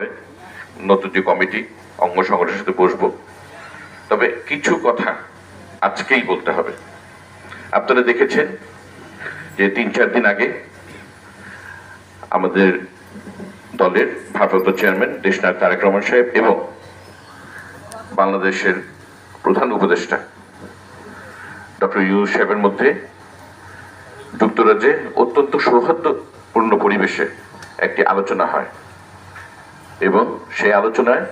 পরে নতুন যে কমিটি, অঙ্গ সংগঠনের সাথে বসবো। তবে কিছু কথা আজকেই বলতে হবে। আপনারা দেখেছেন যে তিন চার দিন আগে আমাদের দলের ভারপ্রাপ্ত চেয়ারম্যান দেশনাথ তারেক রহমান সাহেব এবং বাংলাদেশের প্রধান উপদেষ্টা ডক্টর ইউ সাহেবের মধ্যে যুক্তরাজ্যে অত্যন্ত সৌহার্দ্যপূর্ণ পরিবেশে একটি আলোচনা হয়। এবং সেই আলোচনায়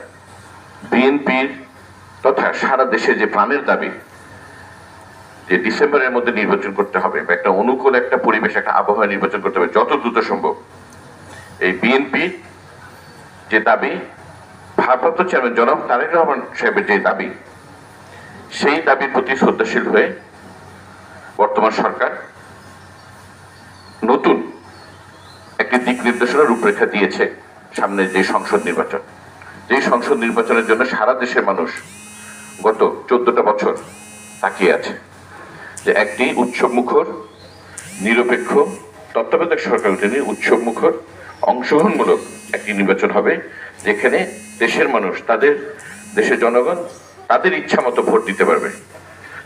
বিএনপির তথা সারা দেশে যে প্রাণের দাবি, যে ডিসেম্বরের মধ্যে নির্বাচন করতে হবে বা একটা অনুকূল একটা পরিবেশ, একটা আবহাওয়া নির্বাচন করতে হবে, যত দ্রুত সম্ভব। এই বিএনপি যে দাবি, ভারপ্রাপ্ত চেয়ারম্যান জনাব তারেক রহমান সাহেবের যে দাবি, সেই দাবির প্রতি শ্রদ্ধাশীল হয়ে বর্তমান সরকার নতুন একটি দিক নির্দেশনা রূপরেখা দিয়েছে। সামনে যে সংসদ নির্বাচন। যে সংসদ নির্বাচনের জন্য সারা দেশের মানুষ গত চোদ্দটা বছর তাকিয়ে আছে যে একটি উৎসব মুখর নিরপেক্ষ, তত্ত্বাবধায়ক সরকার অধীনে উৎসব মুখর অংশগ্রহণমূলক একটি নির্বাচন হবে, যেখানে দেশের মানুষ, তাদের দেশের জনগণ, তাদের ইচ্ছা মতো ভোট দিতে পারবে।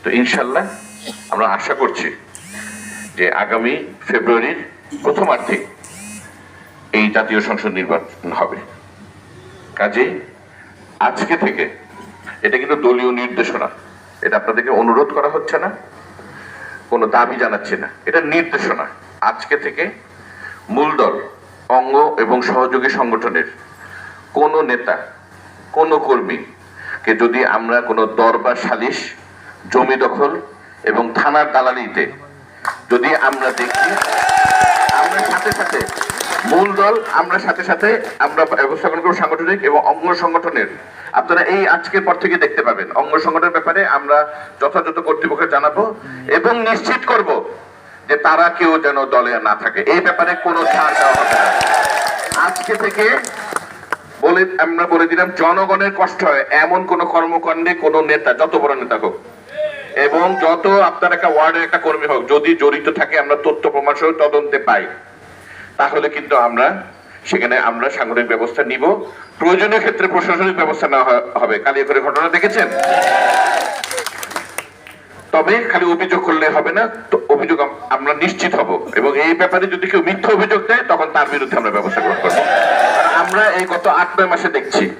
তো ইনশাল্লাহ আমরা আশা করছি যে আগামী ফেব্রুয়ারির প্রথমার্ধে এই জাতীয় সংসদ নির্বাচন হবে। কাজে আজকে থেকে এটা কিন্তু দলীয় নির্দেশনা। এটা আপনাদেরকে অনুরোধ করা হচ্ছে না, কোনো দাবি জানাচ্ছে না। এটা নির্দেশনা। আজকে থেকে মূল দল, অঙ্গ এবং সহযোগী সংগঠনের কোনো নেতা, কোনো কর্মী কে যদি আমরা কোনো দরবার সালিশ, জমি দখল এবং থানার দালালিতে যদি আমরা দেখি, আমরা সাথে সাথে মূল দল, আমরা সাথে সাথে আমরা ব্যবস্থা করব সাংগঠনিক এবং অঙ্গ সংগঠনের। আপনারা এই আজকের পর থেকে দেখতে পাবেন। অঙ্গ সংগঠনের ব্যাপারে আমরা যথাযথ কর্তৃপক্ষকে জানাব এবং নিশ্চিত করব যে তারা কেউ যেন দলে না থাকে। এই ব্যাপারে কোনো ছাড় দেওয়া হবে না। আজকে থেকে বলে, আমরা বলে দিলাম, জনগণের কষ্ট হয়। এমন কোন কর্মকাণ্ডে কোন নেতা, যত বড় নেতা হোক, এবং যত আপনার একটা ওয়ার্ডের একটা কর্মী হোক, যদি জড়িত থাকে, আমরা তথ্য প্রমাণ সহ তদন্তে পাই। তাহলে কিন্তু আমরা সেখানে আমরা সাংগঠনিক ব্যবস্থা নিব। প্রয়োজনীয় ক্ষেত্রে প্রশাসনিক ব্যবস্থা নেওয়া হবে। কালিয়াকরে ঘটনা দেখেছেন? তবে খালি অভিযোগ করলে হবে না। তো অভিযোগ আমরা নিশ্চিত হব। এবং এই ব্যাপারে যদি কেউ মিথ্যা অভিযোগ দেয়, তখন তার বিরুদ্ধে আমরা ব্যবস্থা গ্রহণ করব। আমরা এই গত আট, নয় মাসে দেখছি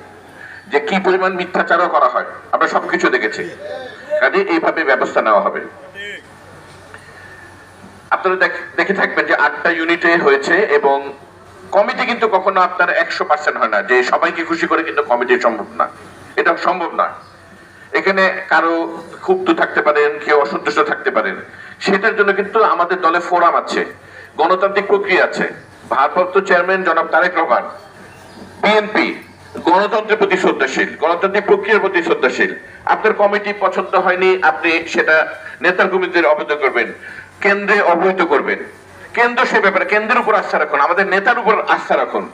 যে কি পরিমাণ মিথ্যাচারও করা হয়। আমরা সবকিছু দেখেছি। কাজে এইভাবে ব্যবস্থা নেওয়া হবে। আপনারা দেখ- থাকবেন যে আটটা ইউনিটে হয়েছে এবং কমিটি কিন্তু কখনো আপনার একশো পার্সেন্ট হয় না। যে সবাইকে খুশি করে কিন্তু কমিটি সম্ভব না। এটা সম্ভব না। এখানে কারও ক্ষুব্ধ থাকতে পারেন, কেউ অসন্তুষ্ট থাকতে পারেন। সেটার জন্য কিন্তু আমাদের দলে ফোরাম আছে, গণতান্ত্রিক প্রক্রিয়া আছে। ভারপ্রাপ্ত চেয়ারম্যান জনাব তারেক রহমান বিএনপি গণতন্ত্রের প্রতি শ্রদ্ধাশীল, গণতান্ত্রিক প্রক্রিয়ার প্রতি শ্রদ্ধাশীল। আপনার কমিটি পছন্দ হয়নি, আপনি সেটা নেতার কমিটিদের অবহিত করবেন, কেন্দ্রে অবহিত করবেন। কেন্দ্র সে ব্যাপারে, কেন্দ্রের উপর আস্থা রাখুন, আমাদের নেতার উপর আস্থা রাখুন।